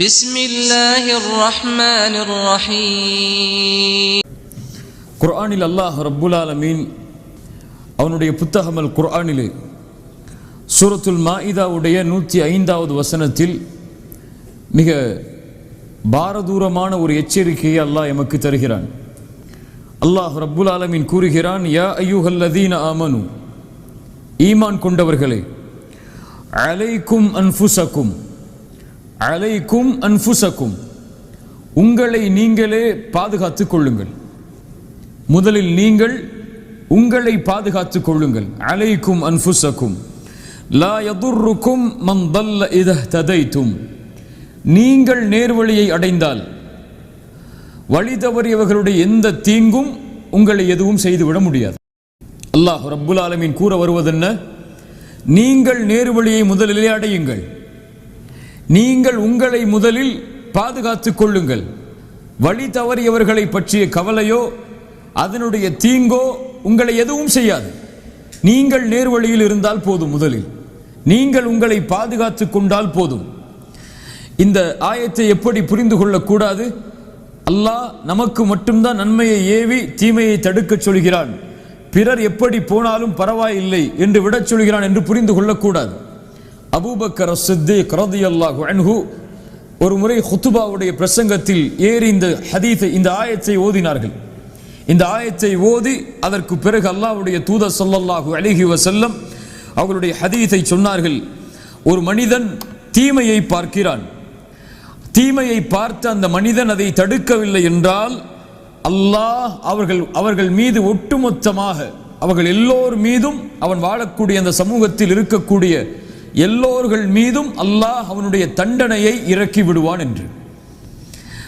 بسم الله الرحمن الرحيم குர்ஆனில் அல்லாஹ் ரப்புல் ஆலமீன் அவனுடைய புத்தகம் அல் குர்ஆனிலே சூரத்துல் மாஇதாவுடைய நூற்றி ஐந்தாவது வசனத்தில் மிக பாரதூரமான ஒரு எச்சரிக்கையை அல்லாஹ் எமக்கு தருகிறான் அல்லாஹ் ரப்புல் ஆலமீன் கூறுகிறான் யா ஐயுஹல்லதீன ஆமனு ஈமான் கொண்டவர்களே அலைக்கும் அன்ஃபுசக்கும் அலைக்கும் அன்புசக்கும் உங்களை நீங்களே பாதுகாத்துக் கொள்ளுங்கள். முதலில் நீங்கள் உங்களை பாதுகாத்துக் கொள்ளுங்கள். அலைக்கும் அன்புசக்கும் லா யதுர்ருக்கும் மந்தல்ல இத ததைத்தும். நீங்கள் நேர்வழியை அடைந்தால் வழி தவறியவர்களுடைய எந்த தீங்கும் உங்களை எதுவும் செய்துவிட முடியாது. அல்லாஹ் ரப்புல் ஆலமின் கூற வருவதென்ன? நீங்கள் நேர்வழியை முதலிலே அடையுங்கள். நீங்கள் உங்களை முதலில் பாதுகாத்துக் கொள்ளுங்கள். வழி தவறியவர்களை பற்றிய கவலையோ அதனுடைய தீங்கோ உங்களை எதுவும் செய்யாது. நீங்கள் நேர்வழியில் இருந்தால் போதும் முதலில். நீங்கள் உங்களை பாதுகாத்துக் கொண்டால் போதும். இந்த ஆயத்தை எப்படி புரிந்து கொள்ளக்கூடாது அல்லாஹ் நமக்கு மட்டும்தான் நன்மையை ஏவி தீமையை தடுக்கச் சொல்கிறான். பிறர் எப்படி போனாலும் பரவாயில்லை என்று விடச் சொல்கிறான் என்று புரிந்து கொள்ளக்கூடாது அபூபக்கர் சித்திக் ரதியல்லாஹு அன்ஹு ஒரு முறை ஹுத்துபாவுடைய பிரசங்கத்தில் ஏறி இந்த ஹதீஸை இந்த ஆயத்தை ஓதினார்கள். இந்த ஆயத்தை ஓதி அதற்கு பிறகு அல்லாஹ்வுடைய தூத சொல்லல்லாஹு அழகி வசல்லம் அவர்களுடைய ஹதீஸை சொன்னார்கள். ஒரு மனிதன் தீமையை பார்க்கிறான். தீமையை பார்த்த அந்த மனிதன் அதை தடுக்கவில்லை என்றால் அல்லாஹ் அவர்கள் அவர்கள் மீது ஒட்டுமொத்தமாக அவர்கள் எல்லோர் மீதும் அவன் வாழக்கூடிய அந்த சமூகத்தில் இருக்கக்கூடிய எல்லோர்கள் மீதும் அல்லாஹ் அவனுடைய தண்டனையை இறக்கி விடுவான் என்று.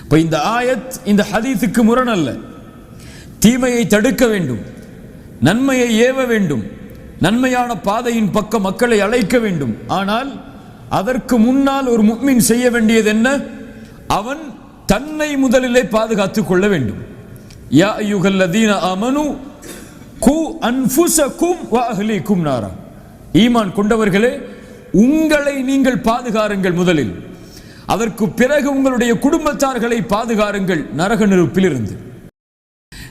இப்போ இந்த ஆயத் இந்த ஹதீஸுக்கு முரண் அல்ல. தீமையை தடுக்க வேண்டும். நன்மையை ஏவ வேண்டும். நன்மையான பாதையின் பக்கம் மக்களை அழைக்க வேண்டும். ஆனால் அதற்கு முன்னால் ஒரு முக்மின் செய்ய வேண்டியது என்ன? அவன் தன்னை முதலிலே பாதுகாத்துக் கொள்ள வேண்டும். யா ஐயுகல்லதீன அமனு கு அன்ஃபுசக்கும் வாஹலி கும் நாரா. ஈமான் கொண்டவர்களே உங்களை நீங்கள் பாதுகாருங்கள் முதலில். அதற்கு பிறகு உங்களுடைய குடும்பத்தார்களை பாதுகாருங்கள் நரக நெருப்பிலிருந்து.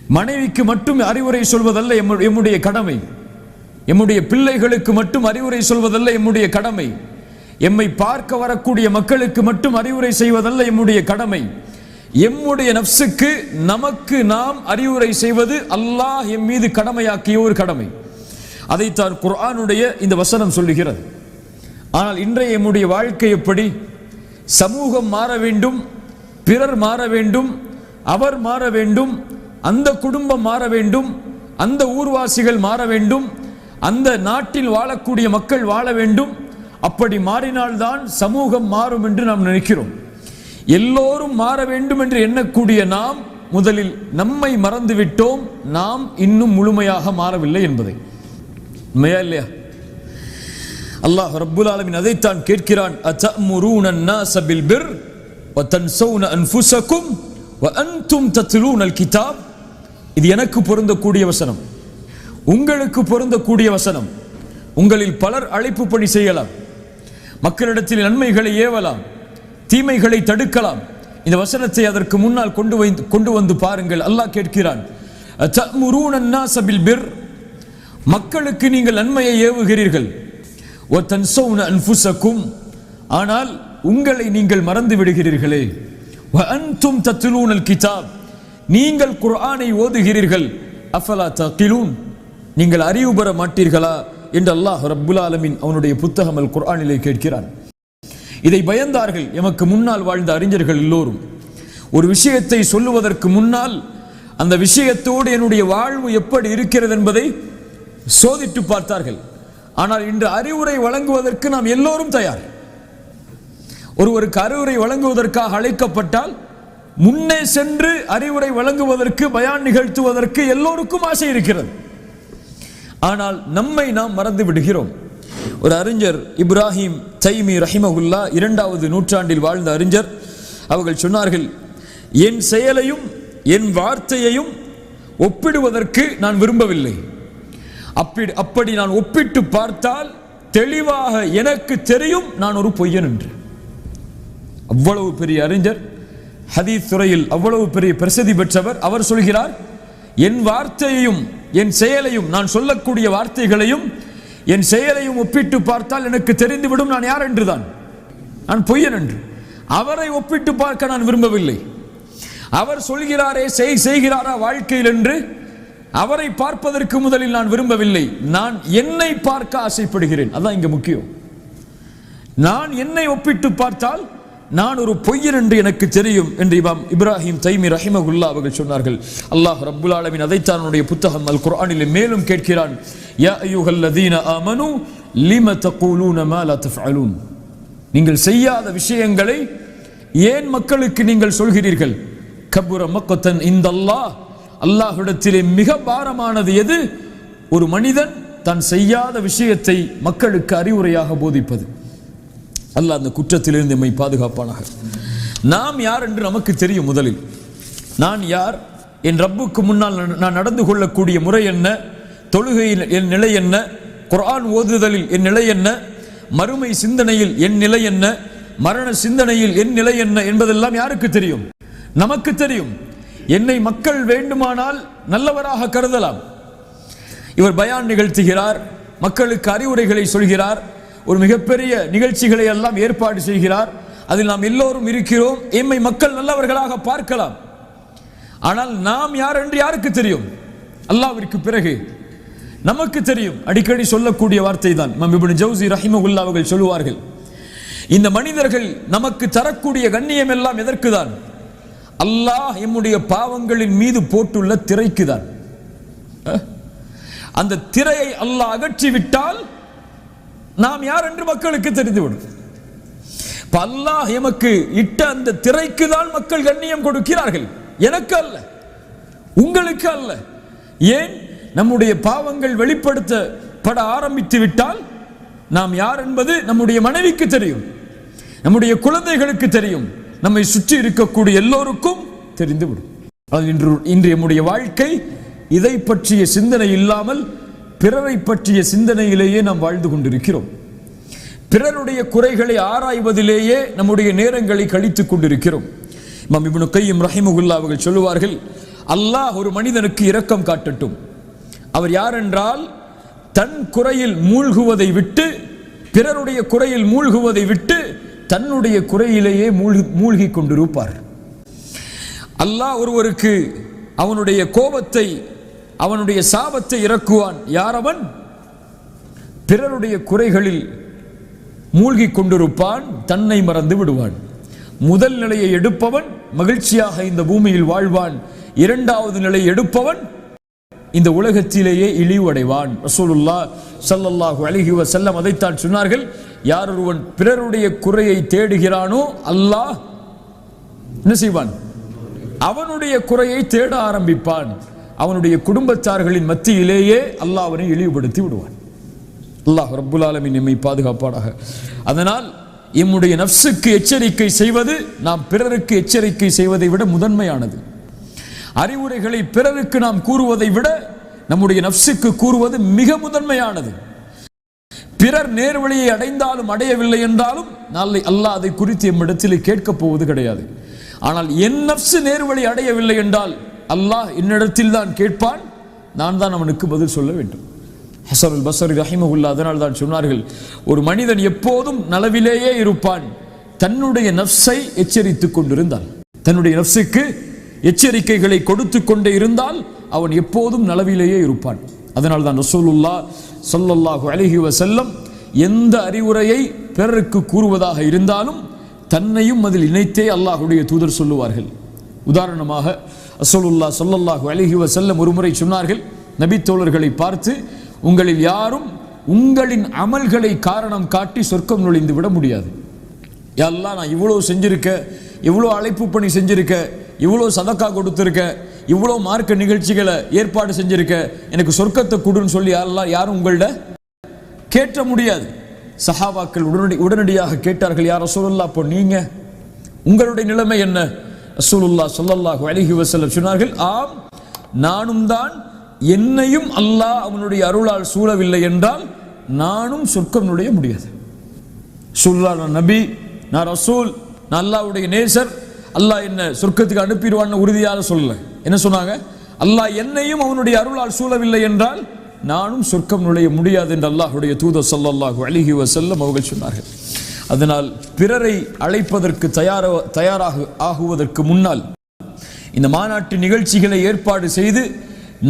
மனைவிக்கு மட்டும் அறிவுரை சொல்வதல்ல எம்முடைய கடமை. எம்முடைய பிள்ளைகளுக்கு மட்டும் அறிவுரை சொல்வதல்ல எம்முடைய கடமை. எம்மை பார்க்க வரக்கூடிய மக்களுக்கு மட்டும் அறிவுரை செய்வதல்ல எம்முடைய கடமை. எம்முடைய நப்சுக்கு நமக்கு நாம் அறிவுரை செய்வது அல்லாஹ் எம் மீது கடமையாக்கிய ஒரு கடமை. அதைத்தான் குர்ஆனுடைய இந்த வசனம் சொல்லுகிறது. ஆனால் இன்றைய எம்முடைய வாழ்க்கை எப்படி? சமூகம் மாற வேண்டும் பிறர் மாற வேண்டும் அவர் மாற வேண்டும் அந்த குடும்பம் மாற வேண்டும் அந்த ஊர்வாசிகள் மாற வேண்டும் அந்த நாட்டில் வாழக்கூடிய மக்கள் வாழ வேண்டும். அப்படி மாறினால்தான் சமூகம் மாறும் என்று நாம் நினைக்கிறோம். எல்லோரும் மாற வேண்டும் என்று எண்ணக்கூடிய நாம் முதலில் நம்மை மறந்துவிட்டோம். நாம் இன்னும் முழுமையாக மாறவில்லை என்பதை. உண்மையா இல்லையா? அல்லாஹ் ரப்புல் ஆலமின் அதைத்தான் கேட்கிறான் அத்தமுரூன நாசபில் பிர் வத்தன்சௌன வ வஅன்தும் தத்லூன அல் கிதாப் இது எனக்கு பொருந்தக்கூடிய வசனம். உங்களுக்கு பொருந்தக்கூடிய வசனம். உங்களில் பலர் அழைப்பு பணி செய்யலாம். மக்களிடத்தில் நன்மைகளை ஏவலாம். தீமைகளை தடுக்கலாம். இந்த வசனத்தை அதற்கு முன்னால் கொண்டு வந்து கொண்டு வந்து பாருங்கள். அல்லாஹ் கேட்கிறான் மக்களுக்கு நீங்கள் நன்மையை ஏவுகிறீர்கள். ஒத்தன்சௌன அன்புசக்கும் ஆனால் உங்களை நீங்கள் மறந்து விடுகிறீர்களே. அன்தும் தத்துலூனல் கிதாப் நீங்கள் குர்ஆனை ஓதுகிறீர்கள். அஃபலா தகிலூன் நீங்கள் அறிவு பெற மாட்டீர்களா என்று அல்லாஹ் ரப்புல் ஆலமின் அவனுடைய புத்தகம் அல் குர்ஆனிலே கேட்கிறான். இதை பயந்தார்கள். எமக்கு முன்னால் வாழ்ந்த அறிஞர்கள் எல்லோரும். ஒரு விஷயத்தை சொல்லுவதற்கு முன்னால் அந்த விஷயத்தோடு என்னுடைய வாழ்வு எப்படி இருக்கிறது என்பதை சோதித்து பார்த்தார்கள். ஆனால் இன்று அறிவுரை வழங்குவதற்கு நாம் எல்லோரும் தயார். ஒருவருக்கு அறிவுரை வழங்குவதற்காக அழைக்கப்பட்டால் முன்னே சென்று அறிவுரை வழங்குவதற்கு பயான் நிகழ்த்துவதற்கு எல்லோருக்கும் ஆசை இருக்கிறது. ஆனால் நம்மை நாம் மறந்து விடுகிறோம். ஒரு அறிஞர் இப்ராஹிம் தைமி ரஹிமகுல்லா இரண்டாவது நூற்றாண்டில் வாழ்ந்த அறிஞர் அவர்கள் சொன்னார்கள் என் செயலையும் என் வார்த்தையையும் ஒப்பிடுவதற்கு நான் விரும்பவில்லை. அப்படி அப்படி நான் ஒப்பிட்டு பார்த்தால் தெளிவாக எனக்கு தெரியும் நான் ஒரு பொய்யன் என்று. அவ்வளவு பெரிய அறிஞர் ஹதீஸ் துறையில் அவ்வளவு பெரிய பிரசித்தி பெற்றவர் அவர் சொல்கிறார் என் வார்த்தையையும் என் செயலையும் நான் சொல்லக்கூடிய வார்த்தைகளையும் என் செயலையும் ஒப்பிட்டு பார்த்தால் எனக்கு தெரிந்துவிடும் நான் யார் என்றுதான். நான் பொய்யன் என்று. அவரை ஒப்பிட்டு பார்க்க நான் விரும்பவில்லை. அவர் சொல்கிறாரே செய் செய்கிறாரா வாழ்க்கையில் என்று அவரை பார்ப்பதற்கு முதலில் நான் விரும்பவில்லை. நான் என்னை பார்க்க ஆசைப்படுகிறேன். அதான் இங்க முக்கியம். நான் என்னை ஒப்பிட்டு பார்த்தால் நான் ஒரு பொய்யன் என்று எனக்கு தெரியும் என்று இமாம் இப்ராஹிம் தைமி ரஹிமகுல்லா அவர்கள் சொன்னார்கள். அல்லாஹ் ரப்புல் ஆலமீன் அதைத்தான் அவனுடைய புத்தகம் அல் குரானிலே மேலும் கேட்கிறான். யா அய்யுஹல்லதீன ஆமனு லிம தகூலூன மா லா தஃஅலூன் நீங்கள் செய்யாத விஷயங்களை ஏன் மக்களுக்கு நீங்கள் சொல்கிறீர்கள்? கபுர மக்கத்தன் இந்த அல்லாஹ் அல்லாஹ்விடத்திலே மிக பாரமானது எது? ஒரு மனிதன் தான் செய்யாத விஷயத்தை மக்களுக்கு அறிவுரையாக போதிப்பது. அல்லாஹ் அந்த குற்றத்திலிருந்து நம்மை பாதுகாப்பானாக. நாம் யார் என்று நமக்கு தெரியும் முதலில். நான் யார்? என் ரப்புக்கு முன்னால் நான் நான் நடந்து கொள்ளக்கூடிய முறை என்ன? தொழுகையில் என் நிலை என்ன? குரான் ஓதுதலில் என் நிலை என்ன? மறுமை சிந்தனையில் என் நிலை என்ன? மரண சிந்தனையில் என் நிலை என்ன? என்பதெல்லாம் யாருக்கு தெரியும்? நமக்கு தெரியும். என்னை மக்கள் வேண்டுமானால் நல்லவராக கருதலாம். இவர் பயான் நிகழ்த்துகிறார் மக்களுக்கு அறிவுரைகளை சொல்கிறார் ஒரு மிகப்பெரிய நிகழ்ச்சிகளை எல்லாம் ஏற்பாடு செய்கிறார். அதில் நாம் எல்லோரும் இருக்கிறோம் எம்மை மக்கள் நல்லவர்களாக பார்க்கலாம். ஆனால் நாம் யார் என்று யாருக்கு தெரியும்? அல்லாவிற்கு பிறகு. நமக்கு தெரியும் அடிக்கடி சொல்லக்கூடிய வார்த்தை தான் இப்னு ஜவுசி ரஹிமகுல்லா அவர்கள் சொல்லுவார்கள் இந்த மனிதர்கள் நமக்கு தரக்கூடிய கண்ணியம் எல்லாம் எதற்கு தான் அல்லாஹ் எம்முடைய பாவங்களின் மீது போட்டுள்ள திரைக்கு தான். அந்த திரையை அல்லாஹ் அகற்றி விட்டால் நாம் யார் என்று மக்களுக்கு தெரிந்துவிடும். அல்லாஹ் எமக்கு இட்ட அந்த திரைக்கு தான் மக்கள் கண்ணியம் கொடுக்கிறார்கள். எனக்கு அல்ல. உங்களுக்கு அல்ல. ஏன்? நம்முடைய பாவங்கள் வெளிப்படுத்தப்பட ஆரம்பித்து விட்டால் நாம் யார் என்பது நம்முடைய மனைவிக்கு தெரியும். நம்முடைய குழந்தைகளுக்கு தெரியும். நம்மை சுற்றி இருக்கக்கூடிய எல்லோருக்கும் தெரிந்துவிடும். அது இன்று இன்று நம்முடைய வாழ்க்கை. இதை பற்றிய சிந்தனை இல்லாமல் பிறரை பற்றிய சிந்தனையிலேயே நாம் வாழ்ந்து கொண்டிருக்கிறோம். பிறருடைய குறைகளை ஆராய்வதிலேயே நம்முடைய நேரங்களை கழித்துக் கொண்டிருக்கிறோம். இமாம் இப்னு கையும் ரஹிமுகுல்லா அவர்கள் சொல்லுவார்கள் அல்லாஹ் ஒரு மனிதனுக்கு இரக்கம் காட்டட்டும். அவர் யார் என்றால் தன் குறையில் மூழ்குவதை விட்டு பிறருடைய குறையில் மூழ்குவதை விட்டு தன்னுடைய குறையிலேயே மூழ்கி மூழ்கி கொண்டிருப்பார் அல்லாஹ் ஒருவருக்கு அவனுடைய கோபத்தை அவனுடைய சாபத்தை இறக்குவான். யார் அவன் பிறருடைய குறைகளில் மூழ்கி கொண்டிருப்பான் தன்னை மறந்து விடுவான். முதல் நிலையை எடுப்பவன் மகிழ்ச்சியாக இந்த பூமியில் வாழ்வான். இரண்டாவது நிலையை எடுப்பவன் இந்த உலகத்திலேயே இழிவடைவான். ரசூலுல்லா சல்லல்லாஹு அலைஹி செல்லம் அதைத்தான் சொன்னார்கள் யார் ஒருவன் பிறருடைய குறையை தேடுகிறானோ அல்லாஹ் என்ன செய்வான்? அவனுடைய குறையை தேட ஆரம்பிப்பான். அவனுடைய குடும்பத்தார்களின் மத்தியிலேயே அல்லாஹ் அவனை இழிவுபடுத்தி விடுவான். அல்லாஹ் ரப்புல் ஆலமின் நம்மை பாதுகாப்பாடாக அதனால் எம்முடைய நஃப்ஸுக்கு எச்சரிக்கை செய்வது நாம் பிறருக்கு எச்சரிக்கை செய்வதை விட முதன்மையானது. அறிவுரைகளை பிறருக்கு நாம் கூறுவதை விட நம்முடைய நஃப்ஸுக்கு கூறுவது மிக முதன்மையானது. பிறர் நேர்வழியை அடைந்தாலும் அடையவில்லை என்றாலும் நாளை அல்லாஹ் அதை குறித்து எம்மிடத்தில் கேட்கப் போவது கிடையாது. ஆனால் என் நப்சு நேர்வழி அடையவில்லை என்றால் அல்லாஹ் என்னிடத்தில் தான் கேட்பான். நான் தான் அவனுக்கு பதில் சொல்ல வேண்டும். ஹசர் அல் பசர் ரஹிமகுல்லா அதனால் தான் சொன்னார்கள் ஒரு மனிதன் எப்போதும் நலவிலேயே இருப்பான். தன்னுடைய நஃப்ஸை எச்சரித்துக் கொண்டிருந்தால் தன்னுடைய நஃப்ஸுக்கு எச்சரிக்கைகளை கொடுத்து கொண்டே இருந்தால் அவன் எப்போதும் நலவிலேயே இருப்பான். அதனால் தான் ரசூலுல்லா சொல்லல்லாஹு அழகி வசல்லம் எந்த அறிவுரையை பிறருக்கு கூறுவதாக இருந்தாலும் தன்னையும் அதில் இணைத்தே அல்லாஹுடைய தூதர் சொல்லுவார்கள். உதாரணமாக அசோலுல்லா சொல்லல்லாஹு அழகி வசல்லம் ஒருமுறை சொன்னார்கள் நபித்தோழர்களை பார்த்து உங்களில் யாரும் உங்களின் அமல்களை காரணம் காட்டி சொர்க்கம் நுழைந்து விட முடியாது. எல்லாம் நான் இவ்வளோ செஞ்சிருக்க இவ்வளோ அழைப்பு பணி செஞ்சிருக்க இவ்வளோ சதக்கா கொடுத்துருக்க இவ்வளோ மார்க்க நிகழ்ச்சிகளை ஏற்பாடு செஞ்சுருக்க எனக்கு சொர்க்கத்தை கொடுன்னு சொல்லி யாரெல்லாம் யாரும் உங்கள்ட கேட்ட முடியாது. சஹாபாக்கள் உடனடி உடனடியாக கேட்டார்கள் யார் ரசூலுல்லா அப்போ நீங்க உங்களுடைய நிலைமை என்ன? ரசூலுல்லா சொல்லல்லாஹு அலைஹி வஸல்லம் சொன்னார்கள் ஆம் நானும் தான் என்னையும் அல்லாஹ் அவனுடைய அருளால் சூழவில்லை என்றால் நானும் சொர்க்கம் நுழைய முடியாது. சொல்லா நான் நபி நான் ரசூல் நான் அல்லாவுடைய நேசர் அல்லாஹ் என்ன சொர்க்கத்துக்கு அனுப்பிடுவான்னு உறுதியாக சொல்லலை. என்ன சொன்னாங்க? அல்லாஹ் என்னையும் அவனுடைய அருளால் சூழவில்லை என்றால் நானும் சொர்க்கம் நுழைய முடியாது என்று அல்லாஹ்வுடைய தூத ஸல்லல்லாஹு அலைஹி வசல்லம் அவர்கள் சொன்னார்கள். அதனால் பிறரை அழைப்பதற்கு தயார தயாராக ஆகுவதற்கு முன்னால் இந்த மாநாட்டு நிகழ்ச்சிகளை ஏற்பாடு செய்து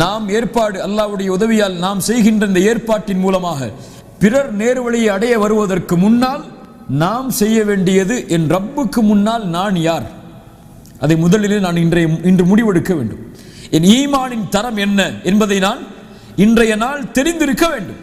நாம் ஏற்பாடு அல்லாவுடைய உதவியால் நாம் செய்கின்ற இந்த ஏற்பாட்டின் மூலமாக பிறர் நேர்வழியை அடைய வருவதற்கு முன்னால் நாம் செய்ய வேண்டியது என் ரப்புக்கு முன்னால் நான் யார்? அதை முதலில் நான் இன்றைய இன்று முடிவெடுக்க வேண்டும். என் ஈமானின் தரம் என்ன என்பதை நான் இன்றைய நாள் தெரிந்திருக்க வேண்டும்.